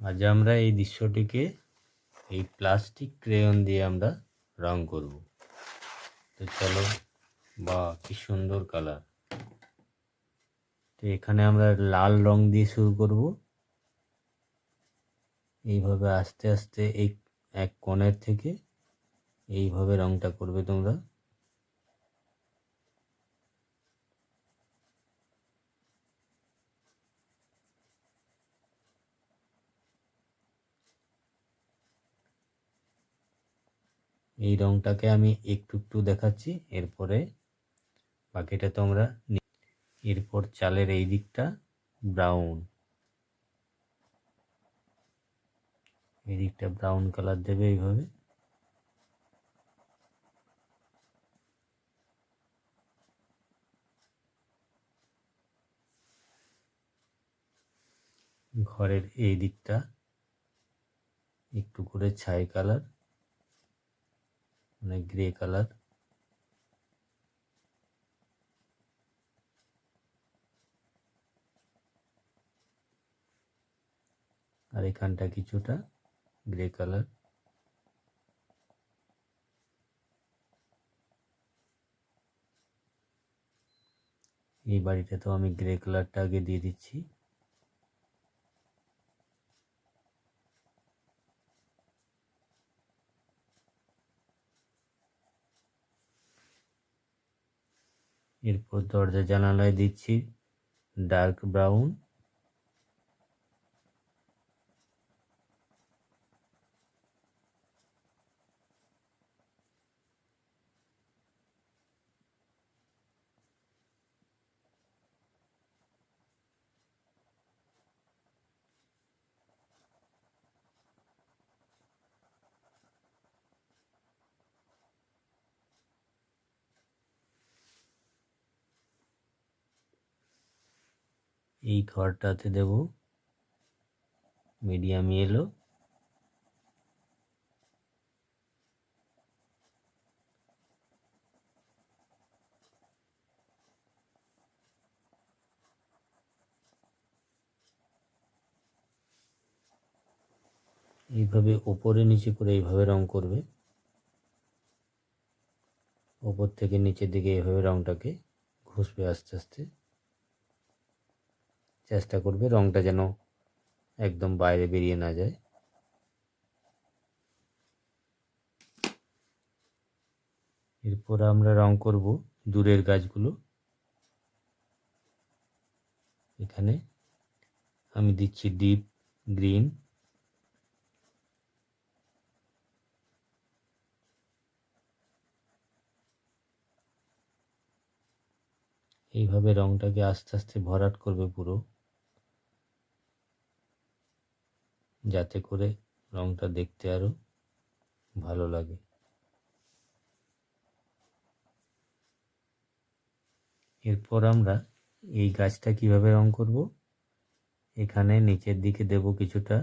আজ আমরা এই দৃশ্যটিকে এই প্লাস্টিক ক্রেয়ন দিয়ে আমরা রং করব। তো চলো, বা কি সুন্দর কালার। তো এখানে আমরা লাল রং দিয়ে শুরু করব। এইভাবে আস্তে আস্তে এই এক কোণের থেকে এইভাবে রংটা করবে তোমরা। এই রংটাকে আমি একটু একটু দেখাচ্ছি, এরপরে বাকিটা তোমরা এরপর চালের এই দিকটা ব্রাউন। এই দিকটা ব্রাউন কালার দেবে এইভাবে। ঘরের এই দিকটা একটু করে ছাই কালার। মানে গ্রে কালার আর এখানটা কিছুটা গ্রে কালার এই বাড়িটাতেও আমি গ্রে কালারটা আগে দিয়ে দিচ্ছি। এরপর দরজা জানালায় দিচ্ছি ডার্ক ব্রাউন এই ঘরটাতে দেব। মিডিয়াম ইয়েলো এইভাবে ওপরে নিচে করে এইভাবে রং করবে। ওপর থেকে নিচের দিকে এইভাবে রংটাকে ঘষবে আস্তে আস্তে। চেষ্টা করবে রংটা যেন একদম বাইরে বেরিয়ে না যায়। এরপর আমরা রং করব দূরের গাছগুলো। এখানে আমি দিচ্ছি ডিপ গ্রিন। এইভাবে রংটাকে আস্তে আস্তে ভরাট করবে পুরো। যাতে করে রংটা দেখতে আরও ভালো লাগে। এরপর আমরা এই গাছটা কীভাবে রং করব? এখানে নিচের দিকে দেব কিছুটা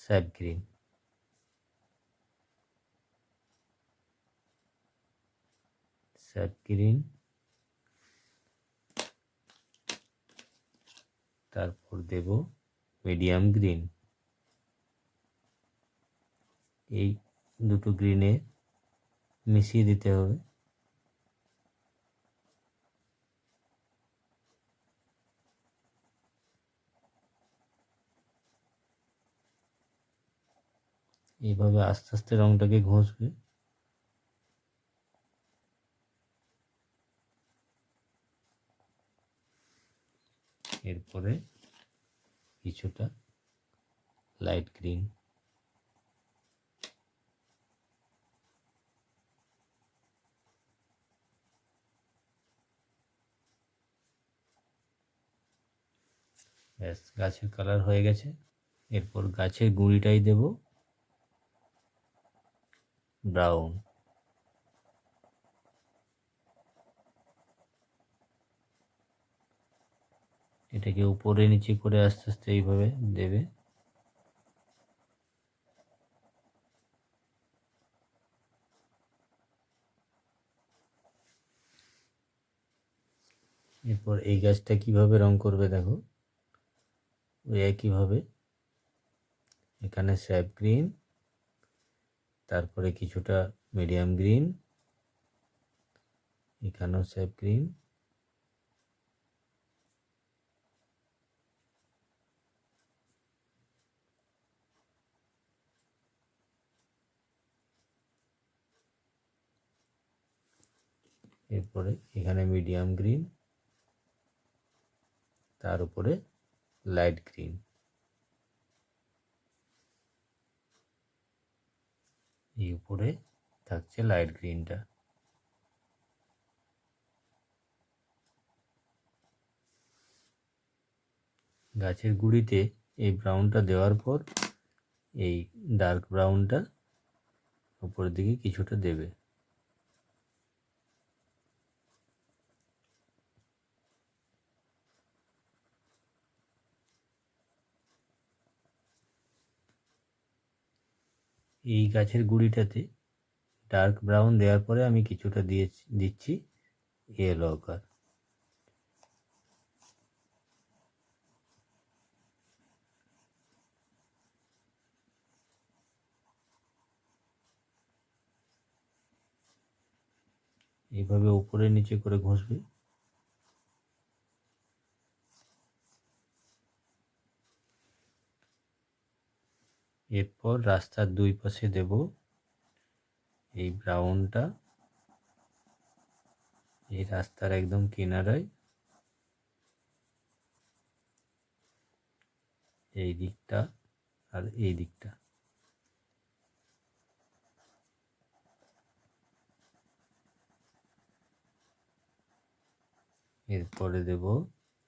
স্যাপ গ্রিন স্যাপ গ্রিন তারপর দেব মিডিয়াম গ্রিন এই দুটো গ্রিনে মিশিয়ে দিতে হবে। এইভাবে আস্তে আস্তে রংটাকে ঘষবে। এরপরে কিছুটা লাইট গ্রিন ব্যাস গাছের কালার হয়ে গেছে। এরপর গাছের গুঁড়িটাই দেব। ব্রাউন এটাকে উপরে নিচে করে আস্তে আস্তে এইভাবে দেবে। এরপর এই গাছটা কীভাবে রং করবে দেখো। ওই একইভাবে এখানে স্যাপ গ্রিন, তারপরে কিছুটা মিডিয়াম গ্রিন, এখানেও স্যাপ গ্রিন। এরপরে এখানে মিডিয়াম গ্রিন তার উপরে লাইট গ্রিন এই উপরে থাকছে লাইট গ্রিনটা গাছের গুঁড়িতে এই ব্রাউনটা দেওয়ার পর এই ডার্ক ব্রাউনটা উপরের দিকে কিছুটা দেবে। এই গাছের গুঁড়িটাতে ডার্ক ব্রাউন দেওয়ার পরে আমি কিছুটা দিয়ে দিচ্ছি ইয়েলো অকার এইভাবে উপরে নিচে করে ঘষবে। এরপর রাস্তার দুই পাশে দেব এই ব্রাউনটা এই রাস্তার একদম কিনারায়। এই দিকটা আর এই দিকটা। এরপরে দেব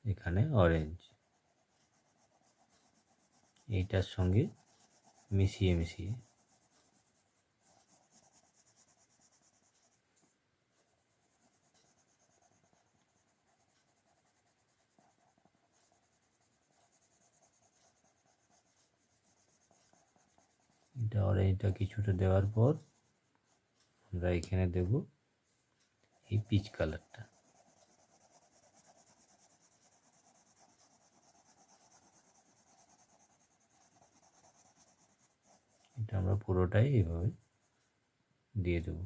এখানে অরেঞ্জ এইটার সঙ্গে মিশিয়ে মিশিয়ে। এটা অরেঞ্জটা কিছুটা দেওয়ার পর আমরা এখানে দেব এই পিচ কালারটা। এটা আমরা পুরোটাই এভাবে দিয়ে দেব।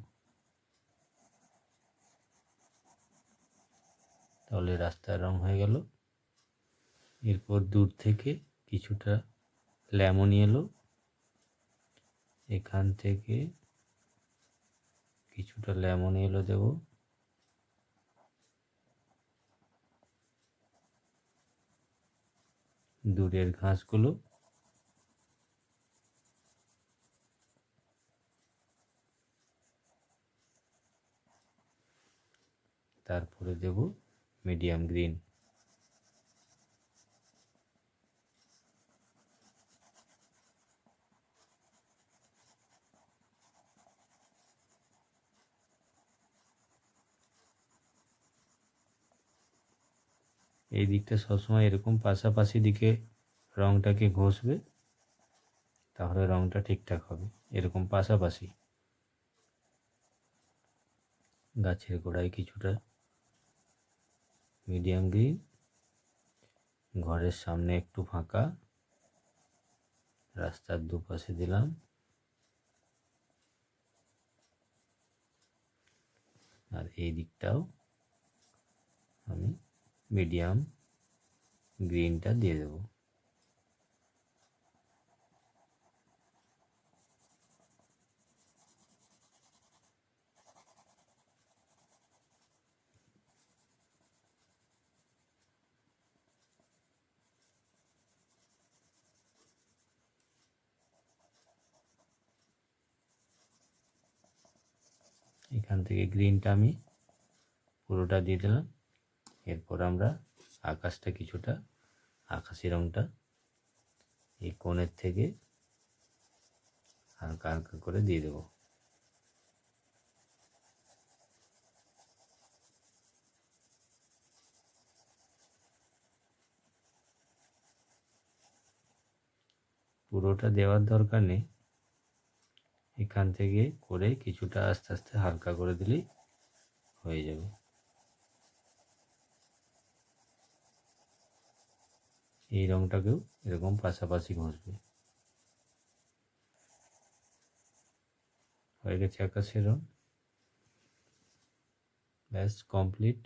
তাহলে রাস্তার রং হয়ে গেল। এরপর দূর থেকে কিছুটা লেমন এলো। এখান থেকে কিছুটা লেমন এলো দেব। দূরের ঘাসগুলো তারপরে দেব মিডিয়াম গ্রিন এই দিকটা সবসময় এরকম পাশাপাশি দিকে রংটাকে ঘষবে, তাহলে রংটা ঠিকঠাক হবে, এরকম পাশাপাশি। গাছের গোড়ায় কিছুটা মিডিয়াম গ্রিন ঘরের সামনে একটু ফাঁকা, রাস্তার দুপাশে দিলাম। আর এই দিকটাও আমি মিডিয়াম গ্রিনটা দিয়ে দেবো। এখান থেকে গ্রিনটা আমি পুরোটা দিয়ে দিলাম। এরপর আমরা আকাশটা কিছুটা, আকাশি রঙটা এই কোণের থেকে হালকা হালকা করে দিয়ে দেব। পুরোটা দেওয়ার দরকার নেই। এখান থেকে করে কিছুটা আস্তে আস্তে হালকা করে দিলেই হয়ে যাবে। এই রঙটাকেও এরকম পাশাপাশি ঘষবে। হয়ে গেছে আকাশের রং। ব্যাস কমপ্লিট